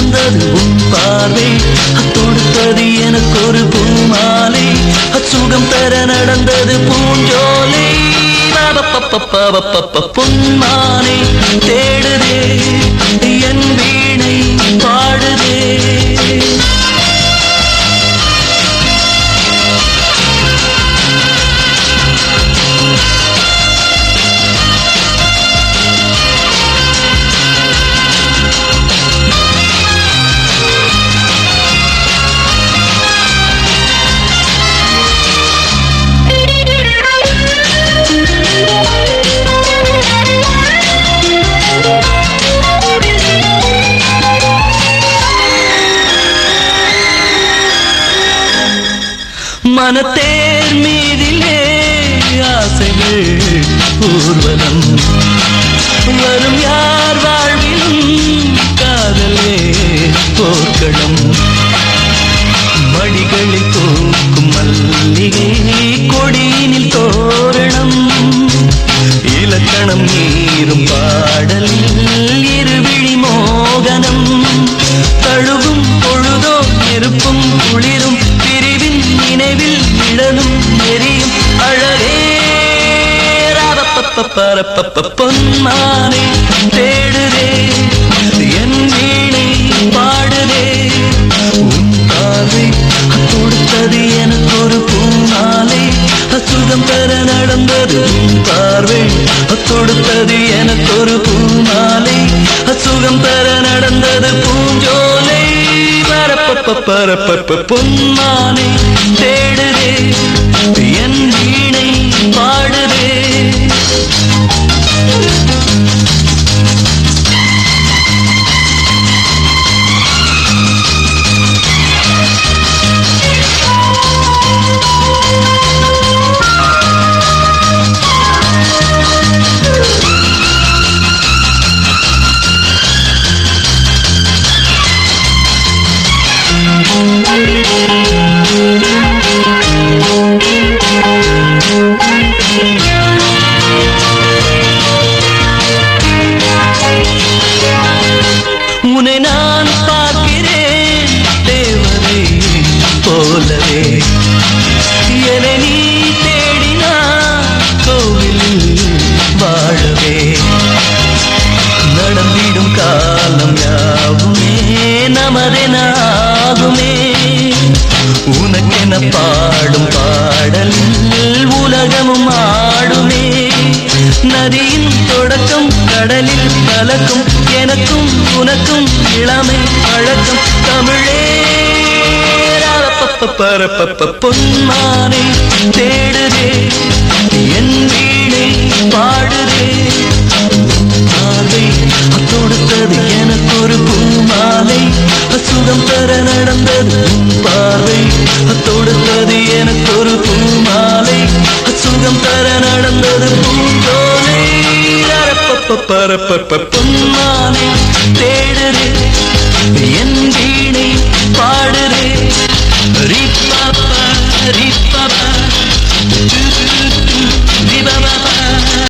சிறந்தது உன் பார்வை. அத்தொடுத்தது எனக்கு ஒரு பூமாலை. அச்சுகம் பெற நடந்தது பூஞ்சோலை. பொன்மானை தேடுதே என் மனத்தேர் மீதிலே ஆசைகள் ஊர்வலம். வரும் யார் வாழ்விலும் காதலே போர்க்களம். மடிகளில் தோக்கும் மல்லிகை கொடியினில் தோரணம். இலக்கணம் நீரும் பாடலில் இருவிழி மோகனம். தழுவும் பொழுதோ நெருப்பும் குளிரும் நினைவில் நிழலும் எரியும் அழகே. பரப்பப்ப தேடுதே என் வீணை பாடுதே உன் பார்வை கொடுத்தது எனக்கு ஒரு பூமாலை சுகம் பெற நடந்தது பார்வை கொடுத்தது எனக்கு ஒரு பூமாலை சுகம் பெற பரப்பப்ப பரப்பப்ப பொன்மானை தேடுதே என் வீணை பாடுதே. உன்னை நான் பார்க்கிறேன் தேவதை போலவே. என்னை நீ தேடினா கோவில் வாழவே. நதியின் தொடக்கம் கடலில் கலக்கும். எனக்கும் உனக்கும் இளமை பழக்கம். தமிழே பரப்பப்ப பொன்மானை தேடுதே என் வீணை பாடுதே. பார்வை கொடுத்தது எனக்கு ஒரு பூமாலை. சுகம் பெற நடந்தது பார்வை. தொடுத்தது எனக்கு ஒரு பூமாலை. சுகம் பெற நடந்தது பூந்தோலை பரப்பப்ப பரப்பப்ப பொன்மானை தேடுதே என்